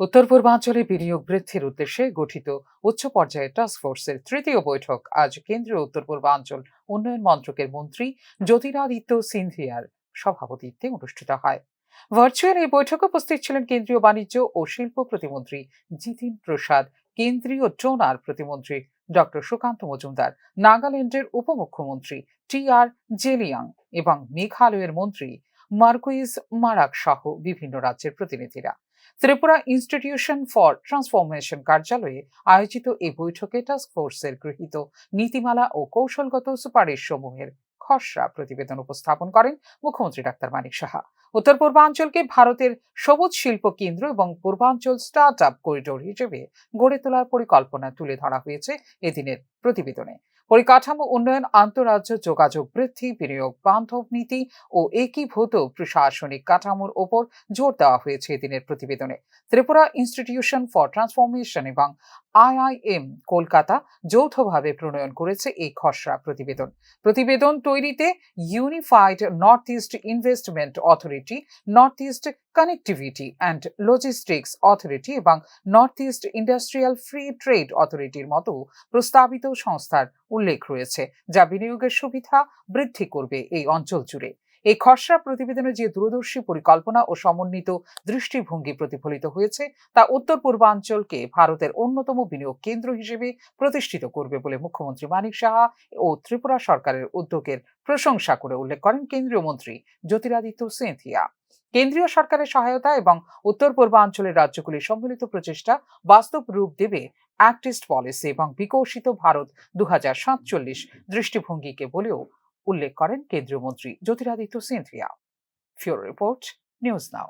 উত্তর পূর্বাঞ্চলে বিনিয়োগ বৃদ্ধির উদ্দেশ্যে গঠিত উচ্চ পর্যায়ের টাস্ক ফোর্সের তৃতীয় বৈঠক আজ কেন্দ্রীয় উত্তর পূর্বাঞ্চল উন্নয়ন মন্ত্রকের মন্ত্রী জ্যোতিরাদিত্য সিন্ধিয়ার সভাপতিত্বে অনুষ্ঠিত হয়। ভার্চুয়াল এই বৈঠকে উপস্থিত ছিলেন কেন্দ্রীয় বাণিজ্য ও শিল্প প্রতিমন্ত্রী জিতিন প্রসাদ, কেন্দ্রীয় ডোনার প্রতিমন্ত্রী ডক্টর সুকান্ত মজুমদার, নাগাল্যান্ডের উপমুখ্যমন্ত্রী টি আর জেলিয়াং এবং মেঘালয়ের মন্ত্রী মার্কুইজ মারাক সহ বিভিন্ন রাজ্যের প্রতিনিধিরা। ত্রিপুরা ইনস্টিটিউশন ফর ট্রান্সফরমেশন কার্যালয়ে আয়োজিত এই বৈঠকে টাস্ক ফোর্সের গৃহীত নীতিমালা ও কৌশলগত সুপারিশ সমূহের খসড়া প্রতিবেদন উপস্থাপন করেন মুখ্যমন্ত্রী ডাক্তার মানিক সাহা। উত্তর পূর্বাঞ্চলকে ভারতের সবুজ শিল্প কেন্দ্র এবং পূর্বাঞ্চল স্টার্ট আপ করিডোর হিসেবে গড়ে তোলার পরিকল্পনা তুলে ধরা হয়েছে এদিনের প্রতিবেদনে। পরিকাঠামো উন্নয়ন, আন্তঃরাজ্য যোগাযোগ বৃদ্ধি, বিনিয়োগ বান্ধব নীতি ও একীভূত প্রশাসনিক কাঠামোর ওপর জোর দেওয়া হয়েছে এদিনের প্রতিবেদনে। ত্রিপুরা ইনস্টিটিউশন ফর ট্রান্সফরমেশন এবং আইআইএম কলকাতা যৌথভাবে প্রণয়ন করেছে এই খসড়া প্রতিবেদন। প্রতিবেদন তৈরিতে unified north east investment authority north east connectivity and logistics authority এবং north east industrial free trade অথরিটির মতো প্রস্তাবিত সংস্থার উল্লেখ রয়েছে, যা বিনিয়োগের সুবিধা বৃদ্ধি করবে এই অঞ্চল জুড়ে। এই খসড়া প্রতিবেদনে যে দূরদর্শী পরিকল্পনা ও সমন্বিত দৃষ্টিভঙ্গি প্রতিফলিত হয়েছে, তা উত্তর পূর্বাঞ্চলকে ভারতের অন্যতম বিনিয়োগ কেন্দ্র হিসেবে প্রতিষ্ঠিত করবে বলে মুখ্যমন্ত্রী মানিক সাহা ও ত্রিপুরা সরকারের উদ্যোগের প্রশংসা করে উল্লেখ করেন কেন্দ্রীয় মন্ত্রী জ্যোতিরাদিত্য সিন্থিয়া কেন্দ্রীয় সরকারের সহায়তা এবং উত্তর পূর্বাঞ্চলের রাজ্যগুলির সম্মিলিত প্রচেষ্টা বাস্তব রূপ দেবে অ্যাক্টিস্ট পলিসি এবং বিকশিত ভারত দু হাজার সাতচল্লিশ দৃষ্টিভঙ্গিকে বলেও উল্লেখ করেন কেন্দ্রীয় মন্ত্রী জ্যোতিরাদিত্য সিন্ধিয়া। ফিওর রিপোর্ট নিউজ নাও।